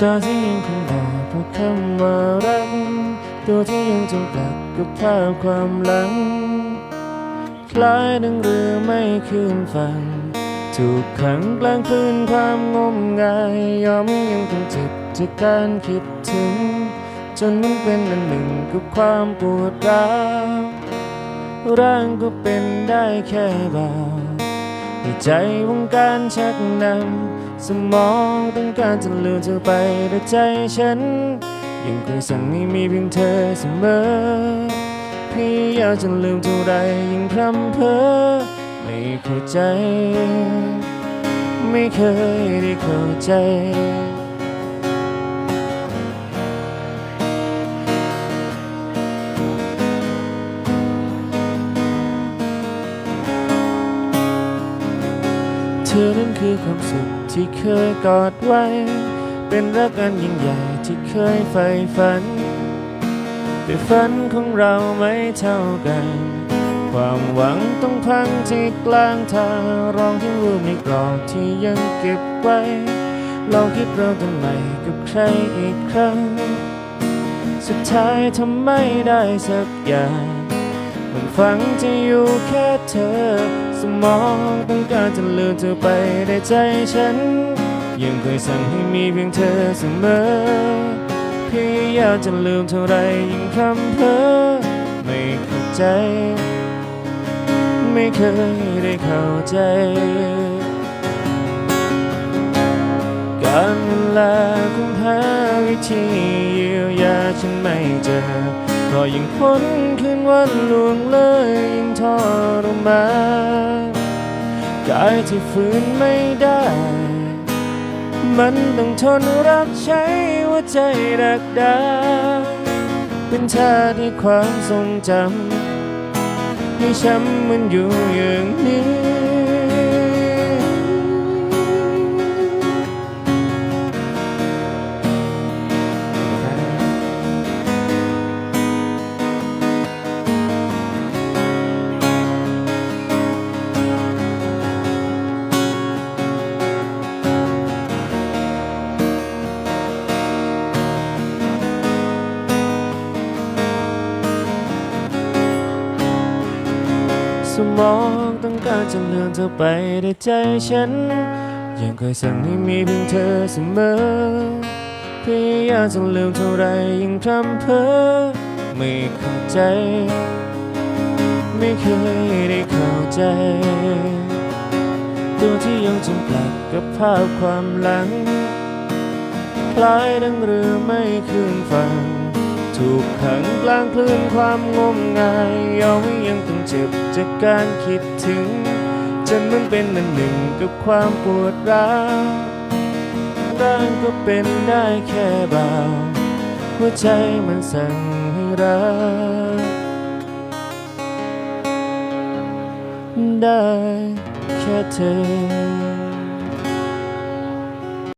ตัวที่ยังคงบอกเพราะคำว่ารักตัวที่ยังจมปลักกับภาพความหลัง คล้ายดังเรือไม่คืนฝั่งถูกขังกลางคลื่นความงมงายยอมยังคงเจ็บจากการคิดถึง จนมันเป็นอันหนึ่งกับความปวดร้าวร่างก็เป็นได้แค่เบา ให้ใจวงการชักนำสมองต้องการจะลืมเธอไปแต่ใจฉัน ยังเคยสั่งให้มีเพียงเธอเสมอพี่อยากจะลืมเท่าไรยิ่งพร่ำเพ้อไม่เข้าใจ ไม่เคยได้เข้าใจ อนั้นคือความสุขที่เคยกอดไว้ เป็นรักอันยิ่งใหญ่ที่เคยใฝ่ฝัน แต่ฝันของเราไม่เท่ากัน ความหวังต้องพังที่กลางทางร้องที่รูปในกรอบที่ยังเก็บไว้ ลองคิดเราทำไมกับใครอีกครั้ง สุดท้ายทำไม่ได้สักอย่าง มันฟังจะอยู่แค่เธอ สมองต้องการจะลืมเธอไปได้ใจฉัน ยังเคยสั่งให้มีเพียงเธอเสมอพี่อยากจะลืมเท่าไรยิ่งพร่ำเพ้อไม่เข้าใจ ไม่เคยได้เข้าใจการเวลาคงหาวิธีเยียวยาฉันไม่เจอ ก็ยิ่งพ้นคืนวันล่วงเลยยิ่งทรมานกายที่ฝืนไม่ได้ มันต้องทนรับใช้หัวใจรักดา เป็นชาที่ความทรงจำให้ช้ำมันอยู่อย่างนี้ สมองต้องการจะเลือนเธอไปได้ใจฉัน ยังเคยสั่งให้มีเพียงเธอเสมอ พยายามจะลืมเท่าไรยิ่งพร่ำเพ้อไม่เข้าใจ ไม่เคยได้เข้าใจ ตัวที่ยังจมปลักกับภาพความหลัง คล้ายดังเรือไม่คืนฝั่ง ถูกขังกลางคลื่นความงมงายยอมยังต้องเจ็บจากการคิดถึง จนมันเป็นอันหนึ่งกับความปวดร้าวร่างก็เป็นได้แค่เบาหัวใจมันสั่งให้รักได้แค่เธอ